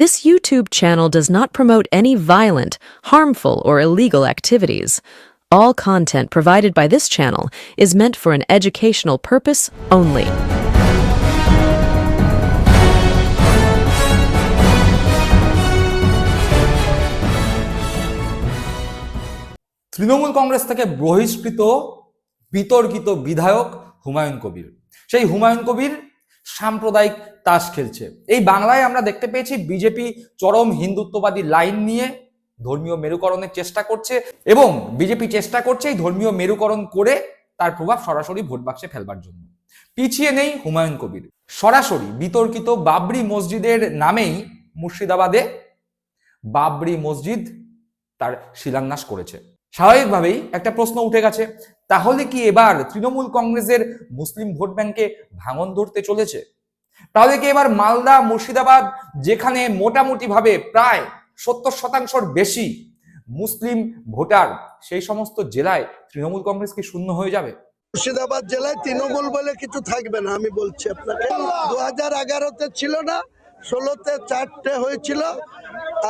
This YouTube channel does not promote any violent, harmful, or illegal activities. All content provided by this channel is meant for an educational purpose only. Trinamool Congress থেকে বহিষ্কৃত বিতর্কিত বিধায়ক হুমায়ুন কবির সেই হুমায়ুন কবির সাম্প্রদায়িক তাস খেলছে। এই বাংলায় আমরা দেখতে পেয়েছি বিজেপি চরম হিন্দুত্ববাদী লাইন নিয়ে ধর্মীয় মেরুকরণের চেষ্টা করছে এবং বিজেপি চেষ্টা করছে এই ধর্মীয় মেরুকরণ করে তার প্রভাব সরাসরি ভোট বাক্সে ফেলবার জন্য। পিছিয়ে নেই হুমায়ুন কবির। সরাসরি বিতর্কিত বাবরি মসজিদের নামেই মুর্শিদাবাদে বাবরি মসজিদ তার শিলান্যাস করেছে। স্বাভাবিকভাবেই একটা প্রশ্ন উঠে গেছে, তাহলে কি এবার তৃণমূল কংগ্রেসের মুসলিম ভোট ব্যাংকে ভাঙন ধরতে চলেছে? তাহলে কি এবার মালদা, মুর্শিদাবাদ, যেখানে মোটামুটি ভাবে প্রায় সত্তর শতাংশর বেশি মুসলিম ভোটার, সেই সমস্ত জেলায় তৃণমূল কংগ্রেস কি শূন্য হয়ে যাবে? মুর্শিদাবাদ জেলায় তৃণমূল বলে কিছু থাকবে না, আমি বলছি আপনাকে। দু হাজার এগারোতে ছিল না, ষোলোতে চারটে হয়েছিল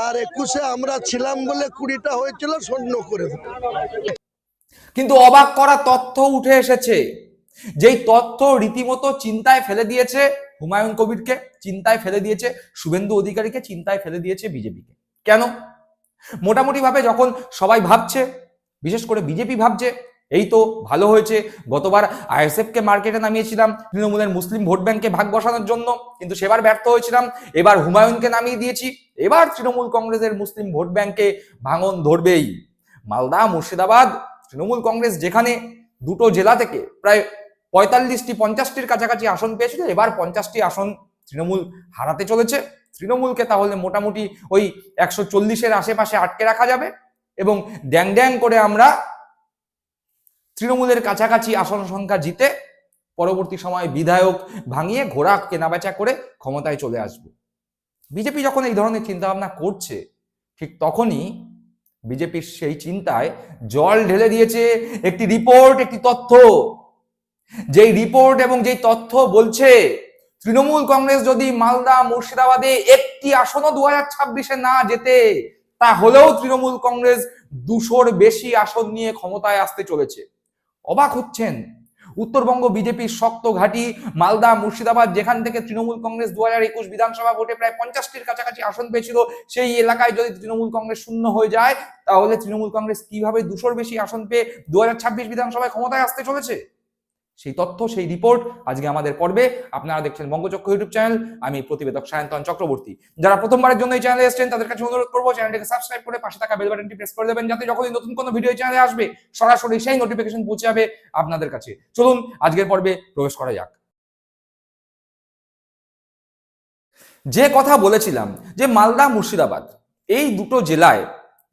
আর একুশে আমরা ছিলাম বলে কুড়িটা হয়েছিল শূন্য করে কিন্তু অবাক করা তথ্য উঠে এসেছে যেই তথ্য রীতিমতো চিন্তায় ফেলে দিয়েছে হুমায়ুন কবিরকে, চিন্তায় ফেলে দিয়েছে শুভেন্দু অধিকারীকে, চিন্তায় ফেলে দিয়েছে বিজেপিকে। কেন? মোটামুটি ভাবে যখন সবাই ভাবছে, বিশেষ করে বিজেপি ভাবছে এই তো ভালো হয়েছে। গতবার আইএসএফ কে মার্কেটে নামিয়েছিলাম, তৃণমূলের মুসলিম ভোট ব্যাংকে ভাগ বসানোর জন্য, কিন্তু সেবার ব্যর্থ হয়েছিলাম। এবার হুমায়ুনকে নামিয়ে দিয়েছি, এবার তৃণমূল কংগ্রেসের মুসলিম ভোট ব্যাংকে ভাঙন ধরবেই। মালদা, মুর্শিদাবাদ, তৃণমূল কংগ্রেস যেখানে দুটো জেলা থেকে প্রায় পঁয়তাল্লিশটি, পঞ্চাশটির কাছাকাছি আসন পেয়েছিল, এবার পঞ্চাশটি আসন তৃণমূল হারাতে চলেছে। তৃণমূলকে তাহলে মোটামুটি ওই একশো চল্লিশের আশেপাশে আটকে রাখা যাবে এবং ড্যাং ড্যাং করে আমরা তৃণমূলের কাছাকাছি আসন সংখ্যা জিতে পরবর্তী সময় বিধায়ক ভাঙিয়ে ঘোড়া কেনাবেচা করে ক্ষমতায় চলে আসব। বিজেপি যখন এই ধরনের চিন্তা ভাবনা করছে, ঠিক তখনই বিজেপির সেই চিন্তায় জল ঢেলে দিয়েছে একটি রিপোর্ট, একটি তথ্য। যেই রিপোর্ট এবং যেই তথ্য বলছে, তৃণমূল কংগ্রেস যদি মালদা, মুর্শিদাবাদে একটি আসনও দু হাজার ছাব্বিশে না যেতে তাহলেও তৃণমূল কংগ্রেস দুশোর বেশি আসন নিয়ে ক্ষমতায় আসতে চলেছে। অবাক হচ্ছেন। উত্তরবঙ্গ বিজেপির শক্ত ঘাঁটি, মালদা, মুর্শিদাবাদ, যেখান থেকে তৃণমূল কংগ্রেস দু হাজার একুশ বিধানসভা ভোটে প্রায় পঞ্চাশটির কাছাকাছি আসন পেয়েছিল, সেই এলাকায় যদি তৃণমূল কংগ্রেস শূন্য হয়ে যায়, তাহলে তৃণমূল কংগ্রেস কীভাবে দুশোর বেশি আসন পেয়ে দু হাজার ছাব্বিশ বিধানসভায় ক্ষমতায় আসতে চলেছে? সেই তথ্য, সেই রিপোর্ট আজকে আমাদের পর্বে আপনারা দেখছেন বঙ্গচক্র ইউটিউব চ্যানেল, আমি প্রতিবেদক সায়ন্তন চক্রবর্তী। যারা প্রথমবারের জন্য এই চ্যানেলে এসেছেন, তাদের কাছে অনুরোধ করব চ্যানেলটিকে সাবস্ক্রাইব করে পাশে থাকা বেল বাটনটি প্রেস করে দেবেন, যাতে যখনই নতুন কোনো ভিডিও চ্যানেলে আসবে, সরাসরি সেই নোটিফিকেশন পৌঁছে যাবে আপনাদের কাছে। চলুন, আজকের পর্বে প্রবেশ করা যাক। যে কথা বলেছিলাম যে মালদা মুর্শিদাবাদ, এই দুটো জেলায়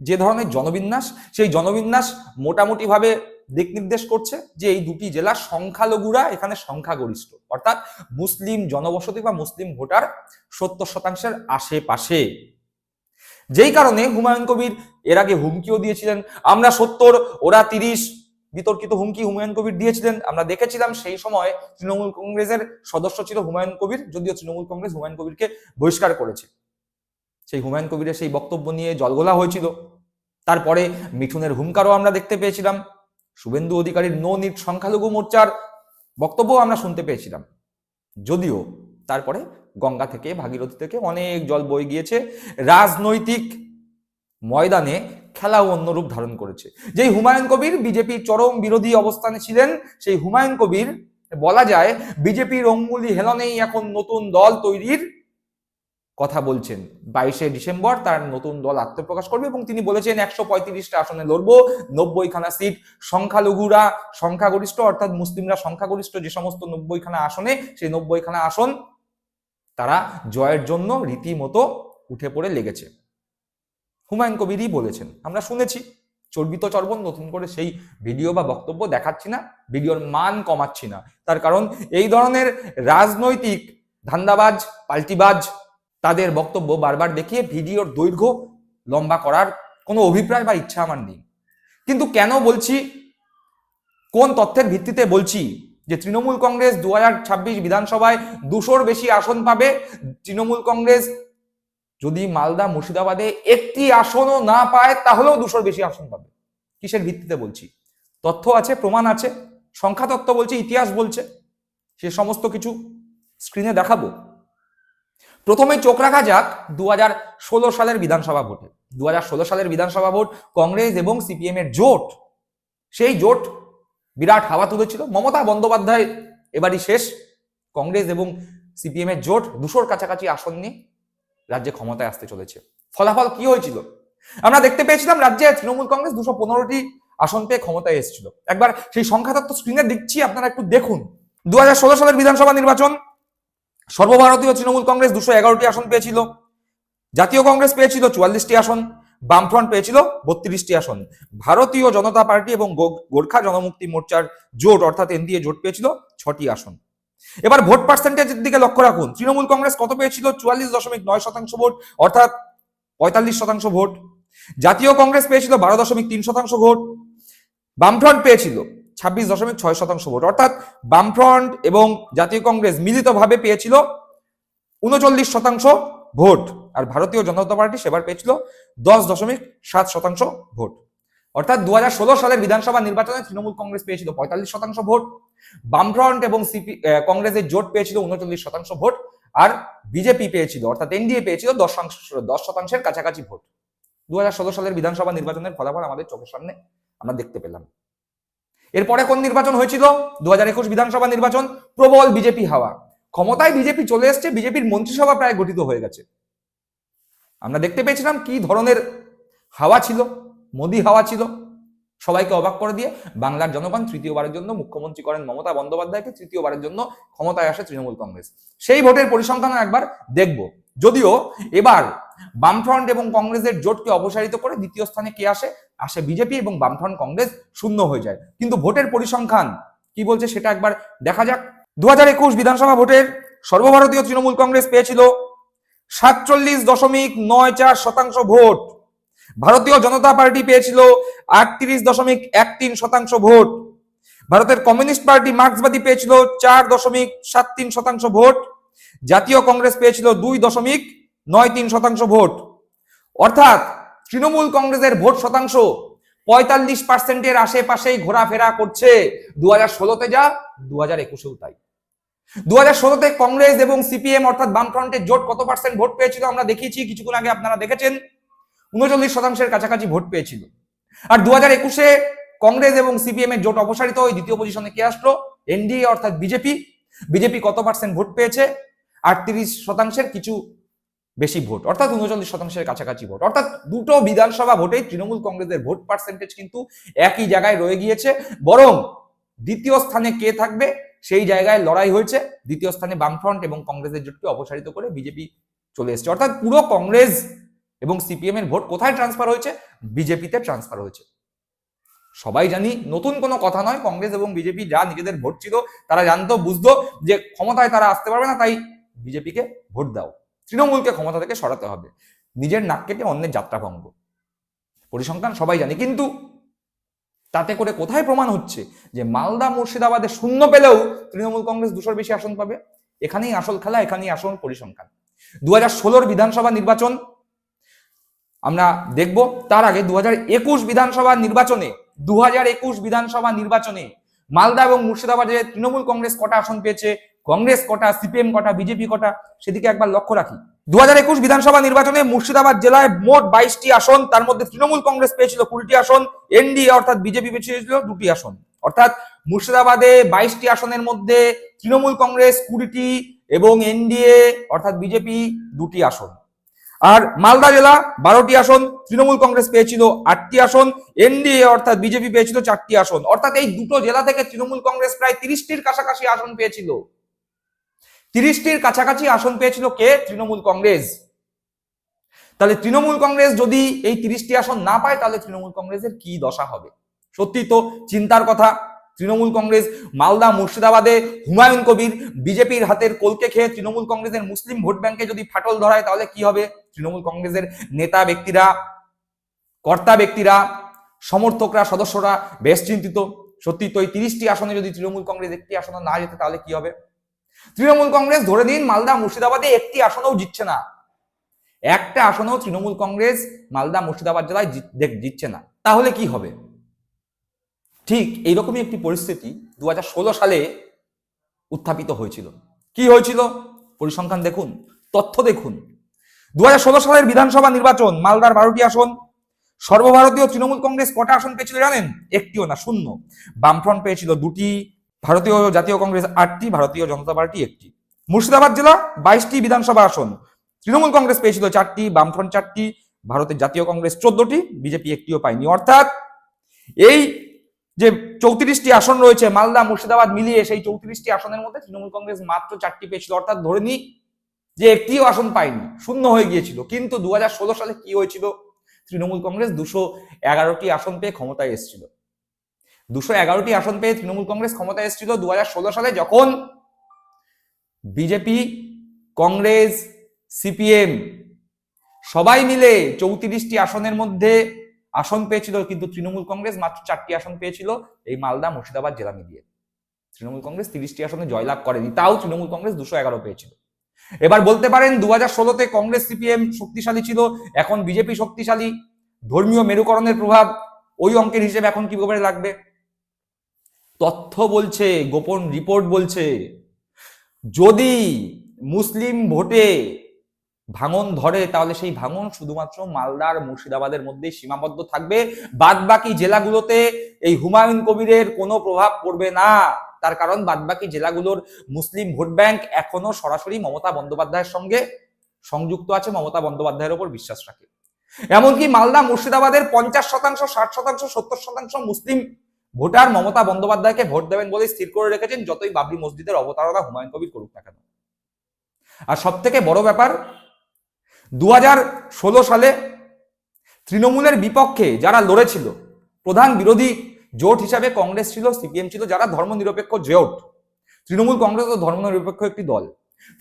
যে ধরনের জনবিন্যাস, সেই জনবিন্যাস মোটামুটি ভাবে দিক নির্দেশ করছে যে এই দুটি জেলার সংখ্যালঘুরা এখানে সংখ্যাগরিষ্ঠ। অর্থাৎ মুসলিম জনবসতি বা মুসলিম ভোটার সত্তর শতাংশের আশেপাশে। যেই কারণে হুমায়ুন কবির এর আগে হুমকিও দিয়েছিলেন। আমরা সত্তর, ওরা তিরিশ বিতর্কিত হুমকি হুমায়ুন কবির দিয়েছিলেন। আমরা দেখেছিলাম সেই সময় তৃণমূল কংগ্রেসের সদস্য ছিল হুমায়ুন কবির, যদিও তৃণমূল কংগ্রেস হুমায়ুন কবিরকে বহিষ্কার করেছে। সেই হুমায়ুন কবিরের সেই বক্তব্য নিয়ে জলগোলা হয়েছিল। তারপরে মিঠুনের হুমকারও আমরা দেখতে পেয়েছিলাম। শুভেন্দু অধিকারীর নো নিট সংখ্যালঘু মোর্চার বক্তব্য আমরা শুনতে পেয়েছিলাম। যদিও তারপরে গঙ্গা থেকে, ভাগীরথী থেকে অনেক জল বয়ে গিয়েছে। রাজনৈতিক ময়দানে খেলাও অন্য রূপ ধারণ করেছে। যেই হুমায়ুন কবির বিজেপির চরম বিরোধী অবস্থানে ছিলেন, সেই হুমায়ুন কবির বলা যায়, বিজেপির অঙ্গুলি হেলনেই এখন নতুন দল তৈরির কথা বলছেন। বাইশে ডিসেম্বর তার নতুন দল আত্মপ্রকাশ করবে এবং তিনি বলেছেন একশো পঁয়ত্রিশটা আসনে লড়বো, নব্বইখানা সিট সংখ্যালঘুরা সংখ্যাগরিষ্ঠ অর্থাৎ মুসলিমরা সংখ্যাগরিষ্ঠ যে সমস্ত নব্বইখানা আসনে, সেই নব্বইখানা আসন তারা জয়ের জন্য রীতিমতো উঠে পড়ে লেগেছে। হুমায়ুন কবিরই বলেছেন, আমরা শুনেছি, চর্বিত চর্বণ নতুন করে সেই ভিডিও বা বক্তব্য দেখাচ্ছি না, ভিডিওর মান কমাচ্ছি না। তার কারণ এই ধরনের রাজনৈতিক ধান্দাবাজ, পাল্টিবাজ তাদের বক্তব্য বারবার দেখিয়ে ভিডিওর দৈর্ঘ্য লম্বা করার কোনো অভিপ্রায় বা ইচ্ছা আমার নেই। কিন্তু কেন বলছি, কোন তথ্যের ভিত্তিতে বলছি যে তৃণমূল কংগ্রেস দু হাজার ছাব্বিশ বিধানসভায় দুশোর বেশি আসন পাবে? তৃণমূল কংগ্রেস যদি মালদা মুর্শিদাবাদে একটি আসনও না পায়, তাহলেও দুশোর বেশি আসন পাবে। কিসের ভিত্তিতে বলছি? তথ্য আছে, প্রমাণ আছে সংখ্যা তত্ত্ব বলছে, ইতিহাস বলছে, সে সমস্ত কিছু স্ক্রিনে দেখাবো। প্রথমে চোখ রাখা যাক দু হাজার ষোলো সালের বিধানসভা ভোটে। দু হাজার ষোলো সালের বিধানসভা ভোট, কংগ্রেস এবং সিপিএম এর জোট। সেই জোট বিরাট হাওয়া তুলেছিল। মমতা বন্দ্যোপাধ্যায় এবারই শেষ। কংগ্রেস এবং সিপিএম এর জোট দুশোর কাছাকাছি আসন নিয়ে রাজ্যে ক্ষমতায় আসতে চলেছে। ফলাফল কি হয়েছিল? আমরা দেখতে পেয়েছিলাম রাজ্যে তৃণমূল কংগ্রেস দুশো পনেরোটি আসন পেয়ে ক্ষমতায় এসেছিল। একবার সেই সংখ্যা তত্ত্ব স্ক্রিনে দিচ্ছি আপনারা একটু দেখুন। দু হাজার ষোলো সালের বিধানসভা নির্বাচন সর্বভারতীয় তৃণমূল কংগ্রেস দুশো এগারোটি আসন পেয়েছিল, জাতীয় কংগ্রেস পেয়েছিল চুয়াল্লিশটি আসন, বামফ্রন্ট পেয়েছিল বত্রিশটি আসন। ভারতীয় জনতা পার্টি এবং গোর্খা জনমুক্তি মোর্চার জোট অর্থাৎ এনডিএ জোট পেয়েছিল ছটি আসন। এবার ভোট পার্সেন্টেজের দিকে লক্ষ্য রাখুন, তৃণমূল কংগ্রেস কত পেয়েছিল? চুয়াল্লিশ দশমিক নয় শতাংশ ভোট অর্থাৎ পঁয়তাল্লিশ শতাংশ ভোট। জাতীয় কংগ্রেস পেয়েছিল বারো দশমিক তিন শতাংশ ভোট, বামফ্রন্ট পেয়েছিল ছাব্বিশ দশমিক ছয় শতাংশ ভোট। অর্থাৎ বামফ্রন্ট এবং জাতীয় কংগ্রেস মিলিতভাবে পেয়েছিল উনচল্লিশ শতাংশ ভোট আর ভারতীয় জনতা পার্টি সেবার পেয়েছিল দশ দশমিক সাত শতাংশ ভোট। অর্থাৎ দু সালের বিধানসভা নির্বাচনে তৃণমূল কংগ্রেস পেয়েছিল পঁয়তাল্লিশ শতাংশ ভোট, বামফ্রন্ট এবং সিপি কংগ্রেসের জোট পেয়েছিল উনচল্লিশ শতাংশ ভোট আর বিজেপি পেয়েছিল, অর্থাৎ এনডিএ পেয়েছিল দশ দশ শতাংশের কাছাকাছি ভোট। দু হাজার ষোলো সালের বিধানসভা নির্বাচনের ফলাফল আমাদের চোখের সামনে আমরা দেখতে পেলাম। এরপরে কোন নির্বাচন হয়েছিল? দু হাজার একুশ বিধানসভা নির্বাচন, প্রবল বিজেপি হাওয়া। ক্ষমতায় বিজেপি চলে এসছে, বিজেপির মন্ত্রিসভা প্রায় গঠিত হয়ে গেছে। আমরা দেখতে পেয়েছিলাম কি ধরনের হাওয়া ছিল, মোদি হাওয়া ছিল, সবাইকে অবাক করে দিয়ে। বাংলার জনগণ তৃতীয়বারের জন্য মুখ্যমন্ত্রী করেন মমতা বন্দ্যোপাধ্যায়কে, তৃতীয়বারের জন্য ক্ষমতায় আসে তৃণমূল কংগ্রেস। সেই ভোটের পরিসংখ্যান একবার দেখব। যদিও এবার বামফ্রন্ট এবং কংগ্রেসের জোটকে অপসারিত করে দ্বিতীয় স্থানে কে আসে? আসে বিজেপি এবং বামফ্রন্ট কংগ্রেস শূন্য হয়ে যায়। কিন্তু ভোটের পরিসংখ্যান কি বলছে সেটা একবার দেখা যাক। দু হাজার একুশ বিধানসভা ভোটের সর্বভারতীয় তৃণমূল কংগ্রেস পেয়েছিল সাতচল্লিশ দশমিক নয় চার শতাংশ ভোট। ভারতীয় জনতা পার্টি পেয়েছিল আটত্রিশ দশমিক এক তিন শতাংশ ভোট। ভারতের কমিউনিস্ট পার্টি মার্ক্সবাদী পেয়েছিল চার দশমিক সাত তিন শতাংশ ভোট। জাতীয় কংগ্রেস পেয়েছিল দুই দশমিক নয় তিন শতাংশ ভোট। অর্থাৎ তৃণমূল কংগ্রেসের ভোট শতাংশ পঁয়তাল্লিশ পার্সেন্টের আশেপাশেই ঘোরাফেরা করছে দু হাজার ষোলোতে যা দু হাজার একুশেও তাই। দু হাজার ষোলোতে কংগ্রেস এবং সিপিএম অর্থাৎ বামফ্রন্টের জোট কত পার্সেন্ট ভোট পেয়েছিল আমরা দেখিয়েছি, কিছুক্ষণ আগে আপনারা দেখেছেন, উনচল্লিশ শতাংশের কাছাকাছি ভোট পেয়েছিল। আর দু হাজার একুশে কংগ্রেস এবং সিপিএম এর জোট অপসারিত হয়ে দ্বিতীয় পজিশনে কে আসলো? এনডিএ অর্থাৎ বিজেপি। বিজেপি কত পার্সেন্ট ভোট পেয়েছে? আটত্রিশ শতাংশের কিছু বেশি ভোট, অর্থাৎ উনচল্লিশ শতাংশের কাছাকাছি ভোট। অর্থাৎ দুটো বিধানসভা ভোটেই তৃণমূল কংগ্রেসের ভোট পার্সেন্টেজ কিন্তু একই জায়গায় রয়ে গিয়েছে। বরং দ্বিতীয় স্থানে কে থাকবে সেই জায়গায় লড়াই হয়েছে। দ্বিতীয় স্থানে বামফ্রন্ট এবং কংগ্রেসের জোটকে অপসারিত করে বিজেপি চলে এসেছে। অর্থাৎ পুরো কংগ্রেস এবং সিপিএম এর ভোট কোথায় ট্রান্সফার হয়েছে? বিজেপিতে ট্রান্সফার হয়েছে। সবাই জানি, নতুন কোনো কথা নয়, কংগ্রেস এবং বিজেপি যা নিজেদের ভোট ছিল, তারা জানতো, বুঝতো যে ক্ষমতায় তারা আসতে পারবে না, তাই বিজেপিকে ভোট দাও। তৃণমূলকে ক্ষমতা থেকে সরাতে হবে। নিজের নাক কেটে অন্যের যাত্রা ভঙ্গ। পরিসংখ্যান সবাই জানে। কিন্তু তাতে করে কোথায় প্রমাণ হচ্ছে যে মালদা মুর্শিদাবাদে শূন্য পেলেও তৃণমূল কংগ্রেস দুশোর বেশি আসন পাবে? এখানেই আসল খেলা, এখানেই আসল পরিসংখ্যান। দু হাজার ষোলোর বিধানসভা নির্বাচন আমরা দেখব। তার আগে দু হাজার একুশ বিধানসভা নির্বাচনে দু হাজার একুশ বিধানসভা নির্বাচনে মালদা এবং মুর্শিদাবাদে তৃণমূল কংগ্রেস কটা আসন পেয়েছে? কংগ্রেস কটা, সিপিএম কটা, বিজেপি কটা, সেদিকে একবার লক্ষ্য রাখি। দু হাজার একুশ বিধানসভা নির্বাচনে মুর্শিদাবাদ জেলায় মোট বাইশটি আসন, তার মধ্যে তৃণমূল কংগ্রেস পেয়েছিল কুড়িটি আসন এনডিএ অর্থাৎ বিজেপি পেয়েছিল দুটি আসন। অর্থাৎ মুর্শিদাবাদে বাইশটি আসনের মধ্যে তৃণমূল কংগ্রেস কুড়িটি এবং এনডিএ অর্থাৎ বিজেপি দুটি আসন। আর মালদা জেলা বারোটি আসন, তৃণমূল কংগ্রেস পেয়েছিল আটটি আসন, এনডিএ অর্থাৎ বিজেপি পেয়েছিল চারটি আসন। অর্থাৎ এই দুটো জেলা থেকে তৃণমূল কংগ্রেস প্রায় তিরিশটির কাছাকাছি আসন পেয়েছিল। তিরিশটির কাছাকাছি আসন পেয়েছিল কে? তৃণমূল কংগ্রেস। তাহলে তৃণমূল কংগ্রেস যদি এই তিরিশটি আসন না পায়, তাহলে তৃণমূল কংগ্রেসের কি দশা হবে? সত্যি তো চিন্তার কথা। তৃণমূল কংগ্রেস মালদা, মুর্শিদাবাদে হুমায়ুন কবির বিজেপির হাতের কলকে খেয়ে তৃণমূল কংগ্রেসের মুসলিম ভোট ব্যাংকে যদি ফাটল ধরায়, তাহলে কি হবে? তৃণমূল কংগ্রেসের নেতা ব্যক্তিরা, কর্তা ব্যক্তিরা, সমর্থকরা, সদস্যরা বেশ চিন্তিত। সত্যি তো এই তিরিশটি আসনে যদি তৃণমূল কংগ্রেস একটি আসনে না যেতে তাহলে কি হবে? তৃণমূল কংগ্রেস, ধরে দিন মালদা মুর্শিদাবাদে একটি আসনেও জিতছে না। একটা আসনেও তৃণমূল কংগ্রেস মালদা মুর্শিদাবাদ জেলায় জিত- জিতছে না। তাহলে কি হবে? ঠিক এইরকমই একটি পরিস্থিতি দুহাজার ষোলো সালে উত্থাপিত হয়েছিল। কি হয়েছিল? পরিসংখ্যান দেখুন, তথ্য দেখুন। দু হাজার ষোলো সালের বিধানসভা নির্বাচন, মালদার বারোটি আসন। সর্বভারতীয় তৃণমূল কংগ্রেস কটা আসন পেয়েছিল জানেন? একটিও না, শূন্য। বামফ্রন্ট পেয়েছিল দুটি ভারতীয় জাতীয় কংগ্রেস আটটি, ভারতীয় জনতা পার্টি একটি। মুর্শিদাবাদ জেলা বাইশটি বিধানসভা আসন। তৃণমূল কংগ্রেস পেয়েছিল চারটি, বামফ্রন্ট চারটি, ভারতের জাতীয় কংগ্রেস চোদ্দটি, বিজেপি একটিও পায়নি। অর্থাৎ এই যে চৌত্রিশটি আসন রয়েছে, মালদা, মুর্শিদাবাদ মিলিয়ে সেই চৌত্রিশটি আসনের মধ্যে তৃণমূল কংগ্রেস মাত্র চারটি পেয়েছিল। অর্থাৎ ধরে নিই যে একটিও আসন পায়নি, শূন্য হয়ে গিয়েছিল। কিন্তু দু হাজার ষোলো সালে কি হয়েছিল? তৃণমূল কংগ্রেস দুশো এগারোটি আসন পেয়ে ক্ষমতায় এসেছিল। দুশো এগারোটি আসন পেয়ে তৃণমূল কংগ্রেস ক্ষমতায় এসেছিল দু হাজার ষোলো সালে যখন বিজেপি, কংগ্রেস, সিপিএম সবাই মিলে চৌত্রিশটি আসনের মধ্যে আসন পেয়েছিল, কিন্তু তৃণমূল কংগ্রেস মাত্র চারটি আসন পেয়েছিল এই মালদা মুর্শিদাবাদ জেলা মিলিয়ে। তৃণমূল কংগ্রেস তিরিশটি আসনে জয়লাভ করেনি, তাও তৃণমূল কংগ্রেস দুশো এগারো পেয়েছিল। এবার বলতে পারেন দু হাজার ষোলোতে কংগ্রেস সিপিএম শক্তিশালী ছিল, এখন বিজেপি শক্তিশালী, ধর্মীয় মেরুকরণের প্রভাব ওই অঙ্কের হিসেবে এখন কি করে লাগবে? তথ্য বলছে, গোপন রিপোর্ট বলছে। যদি মুসলিম ভোটে ভাঙন ধরে, তাহলে সেই ভাঙন শুধুমাত্র মালদার মুর্শিদাবাদের মধ্যেই সীমাবদ্ধ থাকবে। বাদ বাকি জেলাগুলোতে এই হুমায়ুন কবিরের কোনো প্রভাব পড়বে না। তার কারণ, বাদবাকি জেলাগুলোর মুসলিম ভোট ব্যাংক এখনও সরাসরি মমতা বন্দ্যোপাধ্যায়ের সঙ্গে সংযুক্ত আছে, মমতা বন্দ্যোপাধ্যায়ের উপর বিশ্বাস রাখে। এমনকি মালদা, মুর্শিদাবাদের পঞ্চাশ শতাংশ, ষাট শতাংশ, সত্তর শতাংশ মুসলিম ভোটার মমতা বন্দ্যোপাধ্যায়কে ভোট দেবেন বলে স্থির করে রেখেছেন যতই বাবরি মসজিদের অবতারণা হুমায়ুন কবির করুক না কেন। আর সব থেকে বড় ব্যাপার দু হাজার ষোলো সালে তৃণমূলের বিপক্ষে যারা লড়েছিল, প্রধান বিরোধী জোট হিসাবে কংগ্রেস ছিল, সিপিএম ছিল, যারা ধর্মনিরপেক্ষ জোট, তৃণমূল কংগ্রেস ও ধর্মনিরপেক্ষ একটি দল।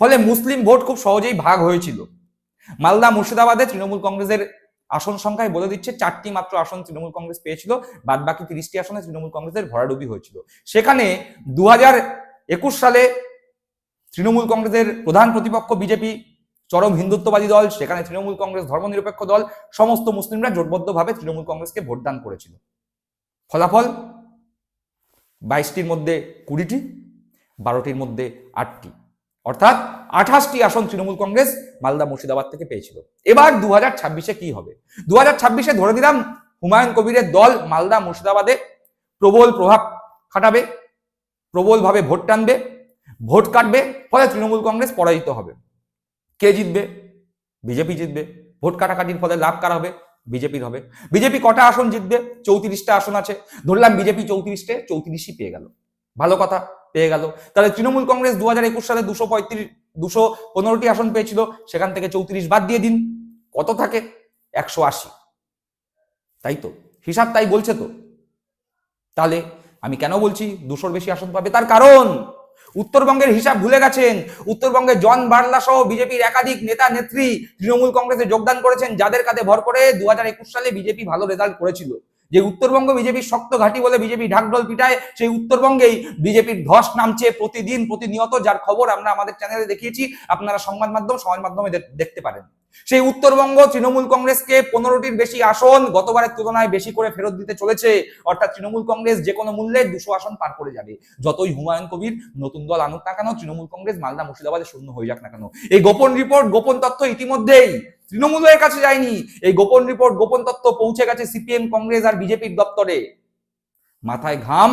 ফলে মুসলিম ভোট খুব সহজেই ভাগ হয়েছিল। মালদা মুর্শিদাবাদে তৃণমূল কংগ্রেসের আসন সংখ্যায় বলে দিচ্ছে চারটি মাত্র আসন তৃণমূল কংগ্রেস পেয়েছিল বাদ বাকি তিরিশটি আসনে তৃণমূল কংগ্রেসের ভরাডুবি হয়েছিল। সেখানে দু একুশ সালে তৃণমূল কংগ্রেসের প্রধান প্রতিপক্ষ বিজেপি, চরম হিন্দুত্ববাদী দল, সেখানে তৃণমূল কংগ্রেস ধর্মনিরপেক্ষ দল, সমস্ত মুসলিমরা জোটবদ্ধভাবে তৃণমূল কংগ্রেসকে ভোটদান করেছিল। ফলাফল বাইশটির মধ্যে কুড়িটি, বারোটির মধ্যে আটটি। অর্থাৎ আঠাশটি আসন তৃণমূল কংগ্রেস মালদা মুর্শিদাবাদ থেকে পেয়েছিল। এবার দু হাজার ছাব্বিশে কি হবে? দু হাজার ছাব্বিশে ধরে দিলাম হুমায়ুন কবিরের দল মালদা মুর্শিদাবাদে প্রবল প্রভাব খাটাবে, প্রবলভাবে ভোট টানবে, ভোট কাটবে, ফলে তৃণমূল কংগ্রেস পরাজিত হবে। কে জিতবে? বিজেপি জিতবে। ভোট কাটাকাটির ফলে লাভ কারা হবে? বিজেপির হবে। বিজেপি কটা আসন জিতবে? চৌত্রিশটা আসন আছে। ধরলাম বিজেপি চৌত্রিশটে চৌত্রিশই পেয়ে গেল। ভালো কথা, পেয়ে গেল। তাহলে তৃণমূল কংগ্রেস দু একুশ সালে দুশো পঁয়ত্রিশ দুশো পনেরোটি আসন পেয়েছিল, সেখান থেকে চৌত্রিশ বাদ দিয়ে দিন। কত থাকে? একশো আশি। তাই তো? হিসাব তাই বলছে তো। তাহলে আমি কেন বলছি দুশোর বেশি আসন পাবে? তার কারণ, উত্তরবঙ্গের হিসাব ভুলে গেছেন। উত্তরবঙ্গে জন বার্লা সহ বিজেপির একাধিক নেতা, নেত্রী তৃণমূল কংগ্রেসে যোগদান করেছেন, যাদের কাঁধে ভর করে দু হাজার একুশ সালে বিজেপি ভালো রেজাল্ট করেছিল। যে উত্তরবঙ্গ বিজেপির শক্ত ঘাঁটি বলে বিজেপি ঢাকঢোল পিটায়, সেই উত্তরবঙ্গেই বিজেপির ধস নামছে প্রতিদিন, প্রতিনিয়ত, যার খবর আমরা আমাদের চ্যানেলে দেখিয়েছি, আপনারা সংবাদ মাধ্যম, সমাজ মাধ্যমে দেখতে পারেন। সেই উত্তরবঙ্গ তৃণমূল কংগ্রেসকে পনেরোটির বেশি আসন, গতবারের তুলনায় বেশি করে ফেরত দিতে চলেছে। অর্থাৎ তৃণমূল কংগ্রেস যে কোনো মূল্যে দুশো আসন পার করে যাবে। যতই হুমায়ুন কবির, নতুন দল আনুক না কেন, তৃণমূল কংগ্রেস মালদা মুর্শিদাবাদে শূন্য হয়ে যাক না কেন। এই গোপন রিপোর্ট গোপন তথ্য ইতিমধ্যেই তৃণমূলের কাছে যায়নি। এই গোপন রিপোর্ট গোপন তত্ত্ব পৌঁছে গেছে সিপিএম, কংগ্রেস আর বিজেপির দপ্তরে। মাথায় ঘাম,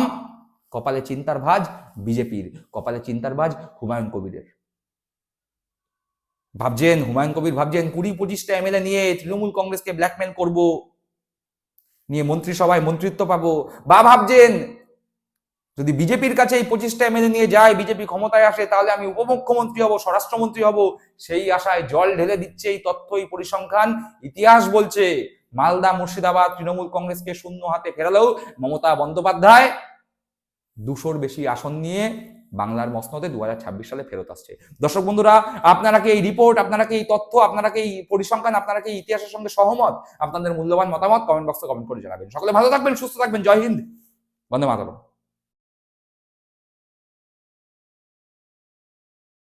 কপালে চিন্তার ভাজ বিজেপির, কপালে চিন্তার ভাজ হুমায়ুন কবিরের। ভাবছেন, হুমায়ুন কবির ভাবছেন, কুড়ি পঁচিশটা এমএলএ নিয়ে তৃণমূল কংগ্রেসকে ব্ল্যাকমেল করব। নিয়ে মন্ত্রিসভায় মন্ত্রিত্ব পাবো। বা ভাবছেন যদি বিজেপির কাছে এই পঁচিশটা এমএলএ নিয়ে যায়, বিজেপি ক্ষমতায় আসে, তাহলে আমি উপমুখ্যমন্ত্রী হব, স্বরাষ্ট্রমন্ত্রী হব। সেই আশায় জল ঢেলে দিচ্ছে এই তথ্য এই পরিসংখ্যান। ইতিহাস বলছে, মালদা, মুর্শিদাবাদ, তৃণমূল কংগ্রেসকে শূন্য হাতে ফেরালেও মমতা বন্দ্যোপাধ্যায় দুশোর বেশি আসন নিয়ে বাংলার মসনদে দু হাজার ছাব্বিশ সালে ফেরত আসছে। দর্শক বন্ধুরা, আপনারা কি এই রিপোর্ট আপনারা কি এই তথ্য, আপনারা কি এই পরিসংখ্যান, আপনারা কি ইতিহাসের সঙ্গে সহমত? আপনাদের মূল্যবান মতামত কমেন্ট বক্সে কমেন্ট করে জানাবেন। সকলে ভালো থাকবেন, সুস্থ থাকবেন। জয় হিন্দ। বন্দে মাতরম।